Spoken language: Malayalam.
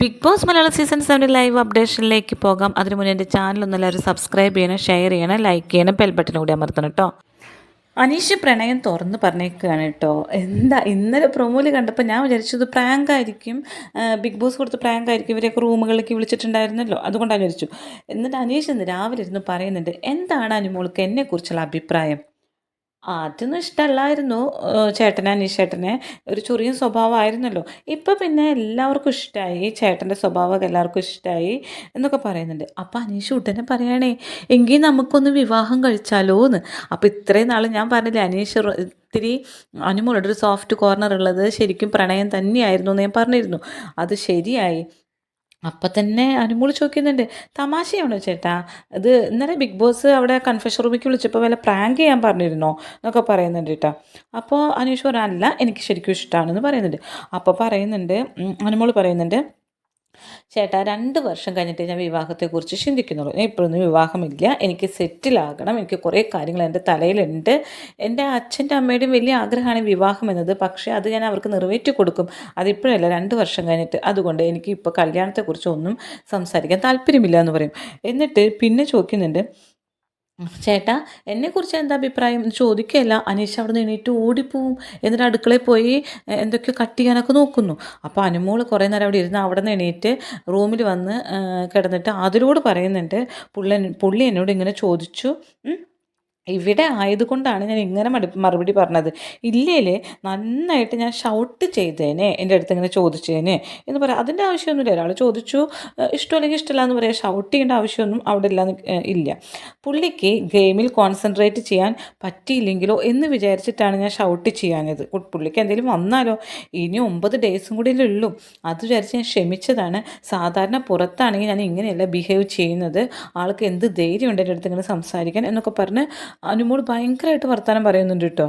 ബിഗ് ബോസ് മലയാളം സീസൺ സെവന്റെ ലൈവ് അപ്ഡേഷനിലേക്ക് പോകാം. അതിനു മുന്നേ എന്റെ ചാനൽ ഒന്ന് എല്ലാവരും സബ്സ്ക്രൈബ് ചെയ്യണം ഷെയർ ചെയ്യണം ലൈക്ക് ചെയ്യണം ബെൽ ബട്ടൺ കൂടി അമർത്തണം കേട്ടോ അനീഷ് പ്രണയം തുറന്ന് പറഞ്ഞേക്കുകയാണ് കേട്ടോ എന്താ ഇന്നലെ പ്രൊമോയിൽ കണ്ടപ്പോൾ ഞാൻ വിചാരിച്ചത് പ്രാങ്ക് ആയിരിക്കും ബിഗ് ബോസ് കൊടുത്ത് പ്രാങ്ക് ആയിരിക്കും ഇവരെയൊക്കെ റൂമുകളിലേക്ക് വിളിച്ചിട്ടുണ്ടായിരുന്നല്ലോ. അതുകൊണ്ടാണ് വിചാരിച്ചു. എന്നിട്ട് അനീഷ് ഇന്ന് രാവിലെ ഇരുന്ന് പറയുന്നുണ്ട് എന്താണ് അനുമോൾക്ക് എന്നെക്കുറിച്ചുള്ള അഭിപ്രായം? ആദ്യമൊന്നും ഇഷ്ടമല്ലായിരുന്നു ചേട്ടനെ അനീഷേട്ടനെ. ഒരു ചൊറിയൻ സ്വഭാവമായിരുന്നല്ലോ. ഇപ്പം പിന്നെ എല്ലാവർക്കും ഇഷ്ടമായി ചേട്ടന്റെ സ്വഭാവമൊക്കെ എല്ലാവർക്കും ഇഷ്ടമായി എന്നൊക്കെ പറയുന്നുണ്ട്. അപ്പോൾ അനീഷ് ഉടനെ പറയണേ എങ്കിൽ നമുക്കൊന്ന് വിവാഹം കഴിച്ചാലോ എന്ന് അപ്പം ഇത്രയും നാൾ ഞാൻ പറഞ്ഞില്ലേ അനീഷ് ഒത്തിരി അനുമോളുടെ ഒരു സോഫ്റ്റ് കോർണർ ഉള്ളത് ശരിക്കും പ്രണയം തന്നെയായിരുന്നു എന്ന് ഞാൻ പറഞ്ഞിരുന്നു. അത് ശരിയായി. അപ്പം തന്നെ അനുമോൾ ചോദിക്കുന്നുണ്ട് തമാശയാണോ ചേട്ടാ? അത് ഇന്നലെ ബിഗ് ബോസ് അവിടെ കൺഫെഷൻ റൂമിലേക്ക് വിളിച്ചപ്പോൾ വല്ല പ്രാങ്ക് ചെയ്യാൻ പറഞ്ഞിരുന്നോ? എന്നൊക്കെ പറയുന്നുണ്ട് കേട്ടോ അപ്പോൾ അനീഷ് പറഞ്ഞല്ല എനിക്ക് ശരിക്കും ഇഷ്ടമാണെന്ന് പറയുന്നുണ്ട്. അപ്പോൾ പറയുന്നുണ്ട് അനുമോൾ പറയുന്നുണ്ട് ചേട്ടാ രണ്ട് വർഷം കഴിഞ്ഞിട്ട് ഞാൻ വിവാഹത്തെക്കുറിച്ച് ചിന്തിക്കുന്നുള്ളൂ. ഇപ്പോഴൊന്നും വിവാഹമില്ല. എനിക്ക് സെറ്റിലാകണം. എനിക്ക് കുറേ കാര്യങ്ങൾ എന്റെ തലയിലുണ്ട്. എന്റെ അച്ഛന്റെ അമ്മയുടെയും വലിയ ആഗ്രഹമാണ് വിവാഹം എന്നത്. പക്ഷേ അത് ഞാൻ അവർക്ക് നിറവേറ്റി കൊടുക്കും. അതിപ്പോഴല്ല രണ്ട് വർഷം കഴിഞ്ഞിട്ട്. അതുകൊണ്ട് എനിക്ക് ഇപ്പോൾ കല്യാണത്തെക്കുറിച്ച് ഒന്നും സംസാരിക്കാൻ താല്പര്യമില്ല എന്ന് പറയും. എന്നിട്ട് പിന്നെ ചോദിക്കുന്നുണ്ട് ചേട്ടാ എന്നെക്കുറിച്ച് എന്താ അഭിപ്രായം? ചോദിക്കുകയല്ല അനീഷ് അവിടെ നിന്ന് എണീറ്റ് ഓടിപ്പോവും. എന്നിട്ട് അടുക്കളയിൽ പോയി എന്തൊക്കെയോ കട്ട് ചെയ്യാനൊക്കെ നോക്കുന്നു. അപ്പോൾ അനുമോൾ കുറേ നേരം അവിടെ ഇരുന്ന് അവിടെ നിന്ന് എണീറ്റ് റൂമിൽ വന്ന് കിടന്നിട്ട് അതിലൂടെ പറയുന്നുണ്ട്. പുള്ളി പുള്ളി എന്നോട് ഇങ്ങനെ ചോദിച്ചു ഇവിടെ ആയതുകൊണ്ടാണ് ഞാൻ ഇങ്ങനെ മടി മറുപടി പറഞ്ഞത്. ഇല്ലേലേ നന്നായിട്ട് ഞാൻ ഷൗട്ട് ചെയ്തേനെ എന്റെ അടുത്ത് ഇങ്ങനെ ചോദിച്ചേനെ എന്ന് പറയാം. അതിന്റെ ആവശ്യമൊന്നുമില്ല. ഒരാൾ ചോദിച്ചു ഇഷ്ടം ഇഷ്ടമല്ലെങ്കിൽ ഇഷ്ടമില്ല എന്ന് പറയാം. ഷൗട്ട് ചെയ്യേണ്ട ആവശ്യമൊന്നും അവിടെ ഇല്ല ഇല്ല. പുള്ളിക്ക് ഗെയിമിൽ കോൺസെൻട്രേറ്റ് ചെയ്യാൻ പറ്റിയില്ലെങ്കിലോ എന്ന് വിചാരിച്ചിട്ടാണ് ഞാൻ ഷൗട്ട് ചെയ്യാനത് പുള്ളിക്ക് എന്തെങ്കിലും വന്നാലോ? ഇനി ഒമ്പത് ഡേയ്സും കൂടി ഉള്ളൂ. അത് വിചാരിച്ച് ഞാൻ ക്ഷമിച്ചതാണ്. സാധാരണ പുറത്താണെങ്കിൽ ഞാൻ ഇങ്ങനെയല്ല ബിഹേവ് ചെയ്യുന്നത്. ആൾക്ക് എന്ത് ധൈര്യമുണ്ട് എന്റെ അടുത്ത് ഇങ്ങനെ സംസാരിക്കാൻ എന്നൊക്കെ പറഞ്ഞ് അനുമോൾ ഭയങ്കരമായിട്ട് വർത്തമാനം പറയുന്നുണ്ട് കേട്ടോ